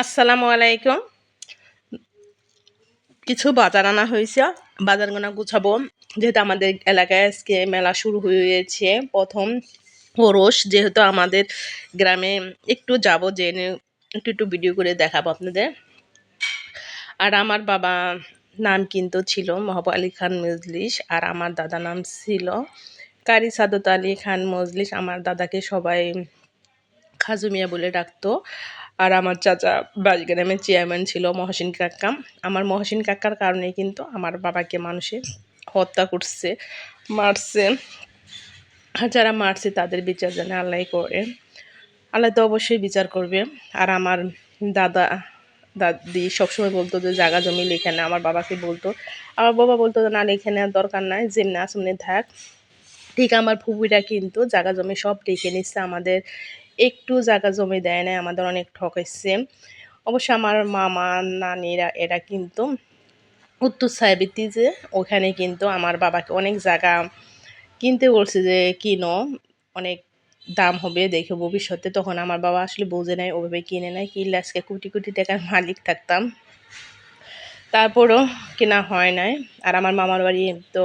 আসসালামু আলাইকুম। কিছু বাজার আনা হয়েছে বাজারগুলো গুছাবো। যেহেতু আমাদের এলাকায় আজকে মেলা শুরু হয়েছে, প্রথম ওরস যেহেতু আমাদের গ্রামে একটু যাব, জেনে একটু একটু ভিডিও করে দেখাবো আপনাদের। আর আমার বাবা নাম কিন্তু ছিল মহাব আলী খান মজলিস, আর আমার দাদা নাম ছিল কারি সাদত আলী খান মজলিস। আমার দাদাকে সবাই খাজু মিয়া বলে ডাকতো। আর আমার চাচা বাড়িগ্রামের চেয়ারম্যান ছিল মহসিন কাকা আমার মহসিন কাকার কারণে কিন্তু আমার বাবাকে মানুষে হত্যা করছে, মারছে। আর যারা মারছে তাদের বিচার জানে আল্লাহ করে। আল্লাহ তো অবশ্যই বিচার করবে। আর আমার দাদা, দাদি সবসময় বলতো যে জায়গা জমি লিখে না। আমার বাবাকে বলতো। আমার বাবা বলতো যে, না, লিখে নেওয়ার দরকার নাই যেমনি আসমনি থাক। ঠিক আমার ফুপুরা কিন্তু জায়গা জমি সব লিখে নিচ্ছে আমাদের একটু জায়গা জমি দেয় না আমাদের অনেক ঠকাইছে অবশ্য আমার মামা, নানিরা, এরা কিন্তু উত্তর সাহেবিতি যে, ওখানে কিন্তু আমার বাবাকে অনেক জায়গা কিনতে বলছে যে, কিনো, অনেক দাম হবে, দেখে ভবিষ্যতে। তখন আমার বাবা আসলে বোঝে নেয় ওভাবে কিনে নেয় কিনলে আজকে কোটি কোটি টাকার মালিক থাকতাম। তারপরও কেনা হয় নাই। আর আমার মামার বাড়ি তো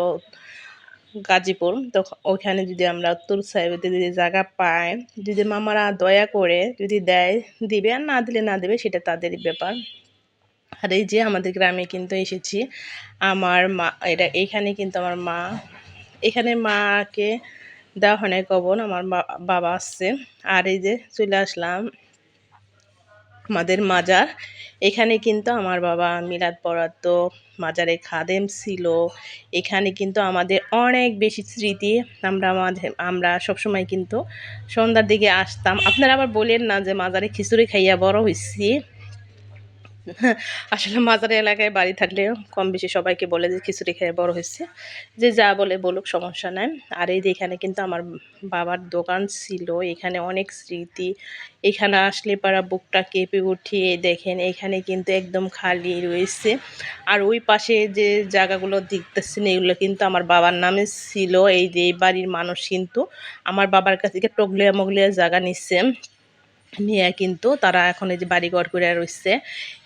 গাজীপুর, তো ওইখানে যদি আমরা উত্তর সাহেবেতে যদি জায়গা পাই, যদি মামারা দয়া করে যদি দেয়, দিবে আর না দিলে না দেবে, সেটা তাদেরই ব্যাপার। আর এই যে আমাদের গ্রামে কিন্তু এসেছি, আমার মা, এটা এইখানে কিন্তু আমার মা, এখানে মাকে দেওয়া হয় নাই কবন আমার বাবা আসছে। আর এই যে চলে আসলাম আমাদের মাজার। এখানে কিন্তু আমার বাবা মিলাদ পড়াতো মাজারে খাদেম ছিল। এখানে কিন্তু আমাদের অনেক বেশি স্মৃতি। আমরা আমাদের আমরা সবসময় কিন্তু সন্ধ্যার দিকে আসতাম। আপনারা আবার বলেন না যে মাজারে খিচুড়ি খাইয়া বড় হয়েছি আসলে মাজার এলাকায় বাড়ি থাকলে কম বেশি সবাইকে বলে যে খিচুড়ি খেয়ে বড় হয়েছে। যে যা বলে বলুক, সমস্যা নাই। আর এই যে এখানে কিন্তু আমার বাবার দোকান ছিল, এখানে অনেক স্মৃতি। এখানে আসলে পাড়া বুকটা কেঁপে উঠিয়ে দেখেন এখানে কিন্তু একদম খালি রয়েছে। আর ওই পাশে যে জায়গাগুলো দেখতেছেন, এগুলো কিন্তু আমার বাবার নামে ছিল। এই যে বাড়ির মানুষ কিন্তু আমার বাবার কাছ থেকে টগলিয়া মগলিয়া জায়গা নিচ্ছে নিয়ে কিন্তু তারা এখন এই যে বাড়িঘর করে রয়েছে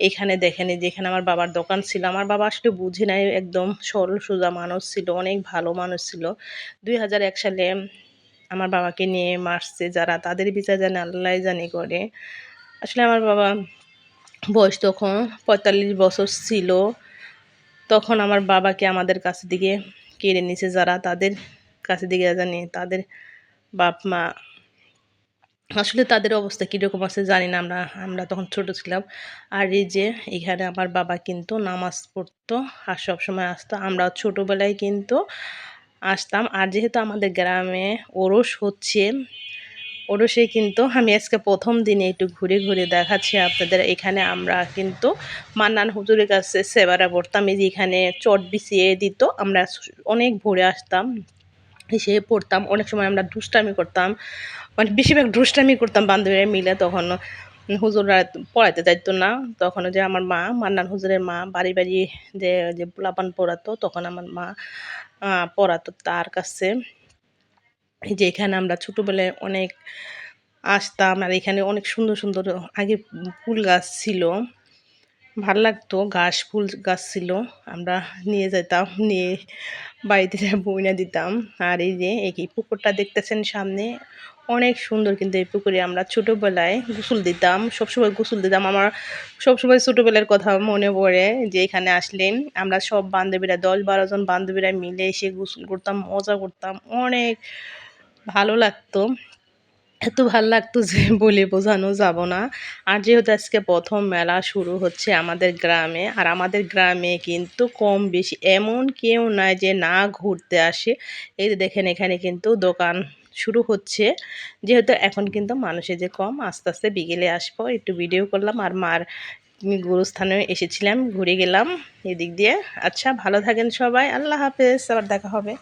এখানে দেখেন যে এখানে আমার বাবার দোকান ছিল। আমার বাবা আসলে বুঝি নাই একদম সরল সোজা মানুষ ছিল, অনেক ভালো মানুষ ছিল। দুই হাজার এক সালে আমার বাবাকে নিয়ে মারছে যারা, তাদের বিচার জানে আল্লাহ জানি করে। আসলে আমার বাবা বয়স তখন পঁয়তাল্লিশ বছর ছিল। তখন আমার বাবাকে আমাদের কাছে দিকে কেড়ে নিছে যারা, তাদের কাছে দিকে জানি তাদের বাপ মা আসলে তাদের অবস্থা কীরকম আছে জানি না, আমরা আমরা তখন ছোট ছিলাম। আর এই যে, এখানে আমার বাবা কিন্তু নামাজ পড়তো আর সবসময় আসতো। আমরা ছোটোবেলায় কিন্তু আসতাম। আর যেহেতু আমাদের গ্রামে ওরস হচ্ছে, ওরসে কিন্তু আমি আজকে প্রথম দিনে একটু ঘুরে ঘুরে দেখাচ্ছি আপনাদের। এখানে আমরা কিন্তু মান্নান হুজুরের কাছে সেবারা পড়তাম। এই যে এখানে চট বিছিয়ে দিত। আমরা অনেক ভোরে আসতাম। এসে পড়তাম। অনেক সময় আমরা দুষ্টামি করতাম। মানে বেশিরভাগ দুষ্টামি করতাম বান্ধবীরা মিলে তখন হুজুররা পড়াইতে যাইতো না। তখন যে আমার মা, মান্নান হুজুরের মা, বাড়ি বাড়ি যে যে পোলাপান পড়াতো, তখন আমার মা পড়াতো তার কাছে। যে এখানে আমরা ছোটোবেলায় অনেক আসতাম আর এখানে অনেক সুন্দর সুন্দর আগে ফুল গাছ ছিল। ভালো লাগতো ঘাস ফুল গাছ ছিল, আমরা নিয়ে যেতাম, নিয়ে বাড়িতে বইনা দিতাম। আর এই যে, এই পুকুরটা দেখতেছেন সামনে? অনেক সুন্দর কিন্তু এই পুকুরে আমরা ছোটোবেলায় গোসল দিতাম, সবসময় গোসল দিতাম। আমার সবসময় ছোটোবেলার কথা মনে পড়ে যে, এখানে আসলে আমরা সব বান্ধবীরা, দশ বারো জন বান্ধবীরা মিলে এসে গোসল করতাম, মজা করতাম, অনেক ভালো লাগতো। এত ভালো লাগতো যে বলে বোঝানো যাব না। আর যেহেতু আজকে প্রথম মেলা শুরু হচ্ছে আমাদের গ্রামে, আর আমাদের গ্রামে কিন্তু কম বেশি এমন কেউ নাই যে না ঘুরতে আসে। এই দেখেন, এখানে কিন্তু দোকান শুরু হচ্ছে। যেহেতু এখন কিন্তু মানুষের যে কম, আস্তে আস্তে বিকেলে আসব। একটু ভিডিও করলাম, আর মার গুরুস্থানে এসেছিলাম, ঘুরে গেলাম এদিক দিয়ে। আচ্ছা ভালো থাকেন সবাই। আল্লাহ হাফেজ। আবার দেখা হবে।